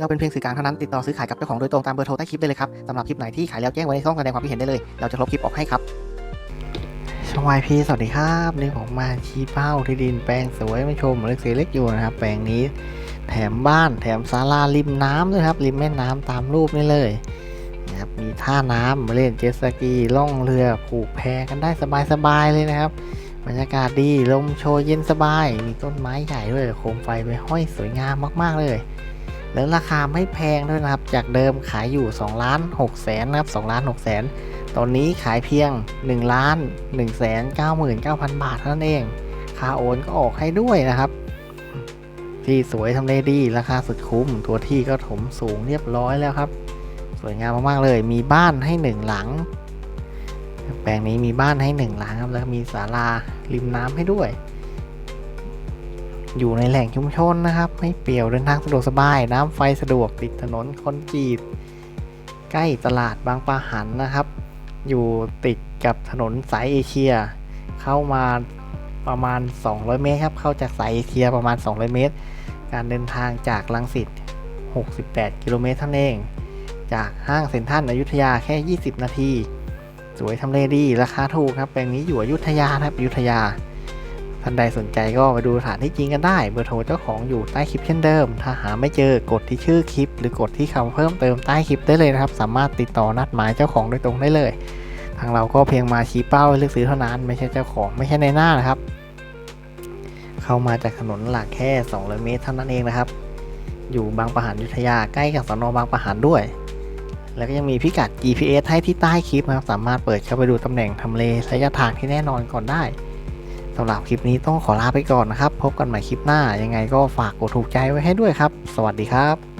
เราเป็นเพียงสื่อกลางเท่านั้นติดต่อซื้อขายกับเจ้าของโดยตรงตามเบอร์โทรใต้คลิปได้เลยครับสำหรับคลิปไหนที่ขายแล้วแจ้งไว้ในช่องแสดงความคิดเห็นได้เลย เราจะลบคลิปออกให้ครับช่องวายพีสวัสดีครับนี่ผมมาชี้เป้าที่ดินแปลงสวยมาชมเล็กเล็กอยู่นะครับ แปลงนี้แถมบ้านแถมศาลาริมน้ำด้วยครับ ริมแม่น้ำตามรูปนี่เลยนะครับมีท่าน้ำมาเล่นเจ็ตสกีล่องเรือผูกแพกันได้สบายๆเลยนะครับบรรยากาศดีลมโชยเย็นสบาย มีต้นไม้ใหญ่ด้วยโคมไฟไปห้อยสวยงามมาก ๆ เลย แล้วราคาไม่แพงด้วยนะครับ จากเดิมขายอยู่2ล้าน6แสนนะครับ2ล้าน6แสนตอนนี้ขายเพียง1ล้าน1แสน99,000 บาทเท่านั้นเอง ค่าโอนก็ออกให้ด้วยนะครับ ที่สวยทำเลดี ราคาสุดคุ้ม ตัวที่ก็ถมสูงเรียบร้อยแล้วครับ สวยงามมากๆเลย มีบ้านให้หนึ่งหลัง แปลงนี้มีบ้านให้หนึ่งหลังครับ แล้วมีศาลาริมน้ำให้ด้วย อยู่ในแหล่งชุมชนนะครับ ไม่เปี่ยวเดินทางสะดวกสบาย น้ำไฟสะดวกติดถนนคอนกรีต ใกล้ตลาดบางปะหันนะครับ อยู่ติดกับถนนสายเอเชีย เข้ามาประมาณ 200 เมตรครับ เข้าจากสายเอเชียประมาณ 200 เมตร การเดินทางจากลังสิต 68 กิโลเมตรเท่านั้นเอง จากห้างเซ็นทรัลอยุธยาแค่ 20 นาที สวยทำเลดี ราคาถูกครับแปลงนี้อยู่อยุธยานะครับอยุธยา ท่านใดสนใจก็ไปดูสถานที่จริงกันได้ เบอร์โทรเจ้าของอยู่ใต้คลิปเช่นเดิม ถ้าหาไม่เจอกดที่ชื่อคลิป หรือกดที่คำเพิ่มเติมใต้คลิปได้เลยนะครับ สามารถติดต่อนัดหมายเจ้าของโดยตรงได้เลย ทางเราก็เพียงมาชี้เป้าเลือกซื้อเท่านั้น ไม่ใช่เจ้าของไม่ใช่ในหน้านะครับ เข้ามาจากถนนหลักแค่ 200 เมตรเท่านั้นเองนะครับ อยู่บางปะหันยุทธยาใกล้กับสนบางปะหันด้วย แล้วก็ยังมีพิกัด GPS ให้ที่ใต้คลิปนะครับ สามารถเปิดเข้าไปดูตำแหน่งทำเลระยะทางที่แน่นอนก่อนได้ำหรับคลิปนี้ต้องขอลาไปก่อนนะครับ พบกันใหม่คลิปหน้ายังไงก็ฝากกดถูกใจไว้ให้ด้วยครับ สวัสดีครับ